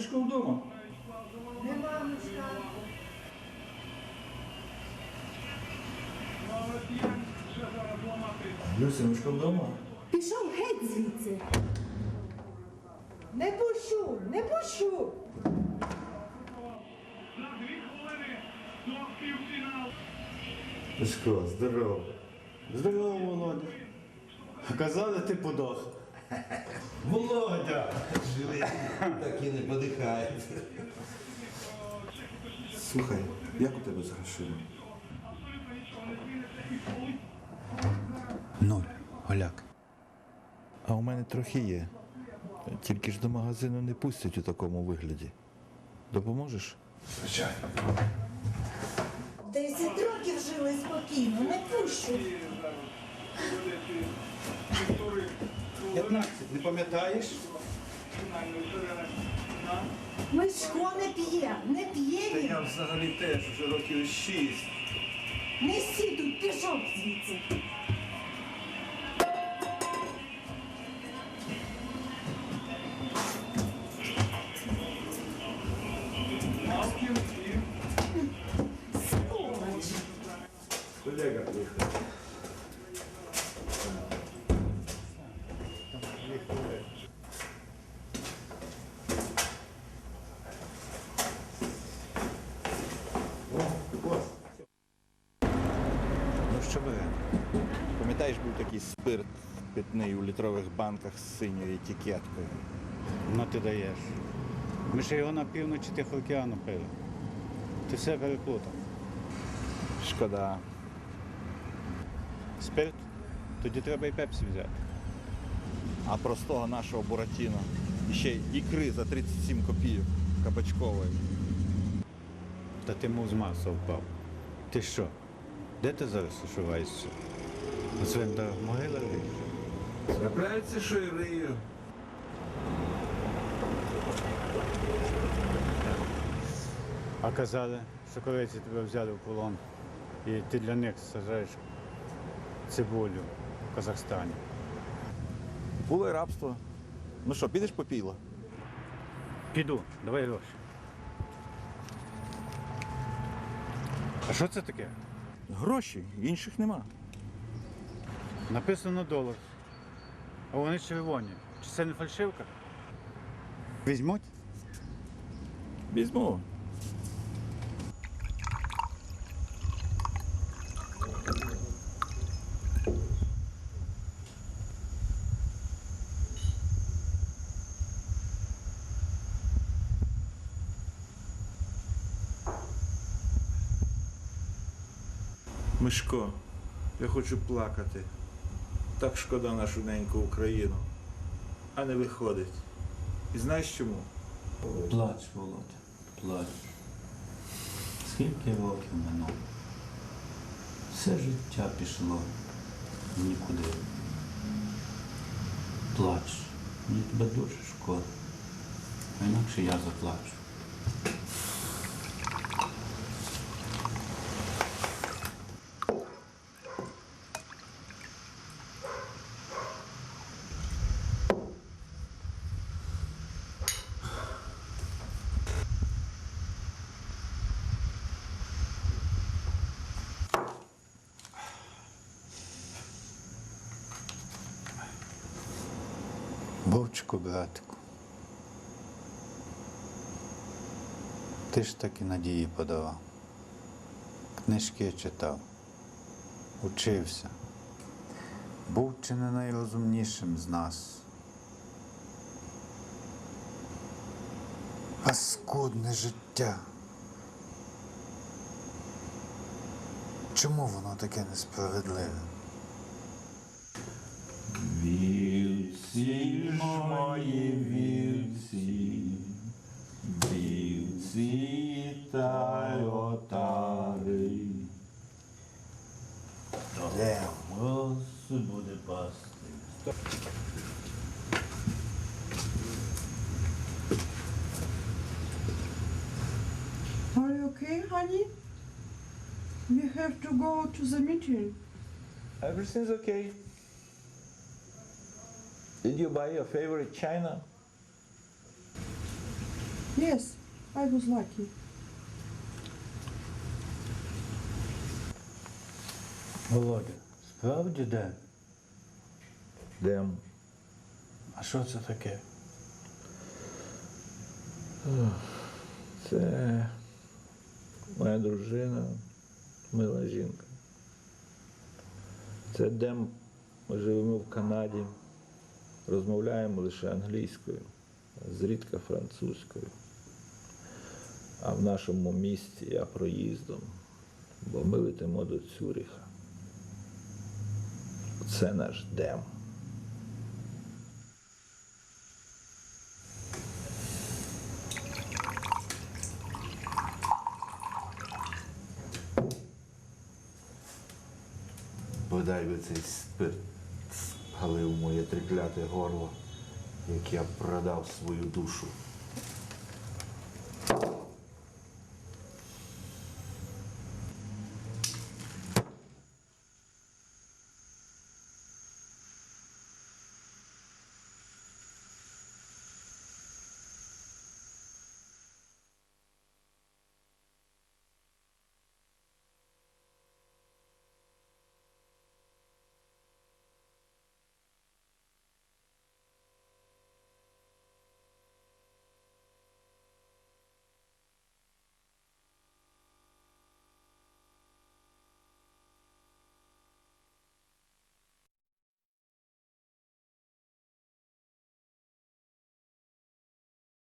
Мишко вдома? Нема мішка. Люся, Мишко вдома? Пішов геть звідси. Не пущу, не пущу. За дві хвилини до півфіналу. Мишко, здорово. Здорово, Володя. Казали, ти подох. Володя! Живий, так і не подихає. Слухай, як у тебе з грошима? Нуль, голяк. А у мене трохи є. Тільки ж до магазину не пустять у такому вигляді. Допоможеш? Звичайно. Десять років жили спокійно, не пущу. 15, не пам'ятаєш? Мишко не п'є, не п'є він. Я взагалі теж вже років шість. Не сі тут, пішов звідси. Спирт питний у літрових банках з синьою етикеткою. Ну ти даєш. Ми ще його на півночі Тихого океану пили. Ти все переплутав. Шкода. Спирт? Тоді треба і пепсі взяти. А простого нашого Буратіно. І ще ікри за 37 копійок кабачкової. Та ти мов з масла впав. Ти що? Де ти зараз ошиваєшся? До могила? Трапляється, що і рию. А казали, що корейці тебе взяли в полон. І ти для них сажаєш цибулю в Казахстані. Було й рабство. Ну що, підеш по? Піду, давай гроші. А що це таке? Гроші, інших нема. Написано долар. А вони червоні. Чи це не фальшивка? Візьмуть? Візьму. Мишко, я хочу плакати. Так шкода нашу неньку Україну. А не виходить. І знаєш чому? Плач, Володя, плач. Скільки років минуло? Все життя пішло нікуди. Плач. Мені тебе дуже шкода. А інакше я заплачу. Вовчику, братику. Ти ж таки надії подавав. Книжки читав, учився. Був чи не найрозумнішим з нас. Паскудне життя. Чому воно таке несправедливе? Вівці ж мої вівці, вівці та й отари. Де? Ось буде пасти. Are you okay, honey? We have to go to the meeting. Everything's okay. Did you buy your favorite china? Yes, I was lucky. Володя, справді де? Дем. А що це таке? Це моя дружина, мила жінка. Це Дем. Ми живемо в Канаді, розмовляємо лише англійською, зрідка французькою. А в нашому місті я проїздом, бо ми летимо до Цюріха. Це наш Дем. Бодай би цей спирт спалив моє трикляте горло, як я продав свою душу.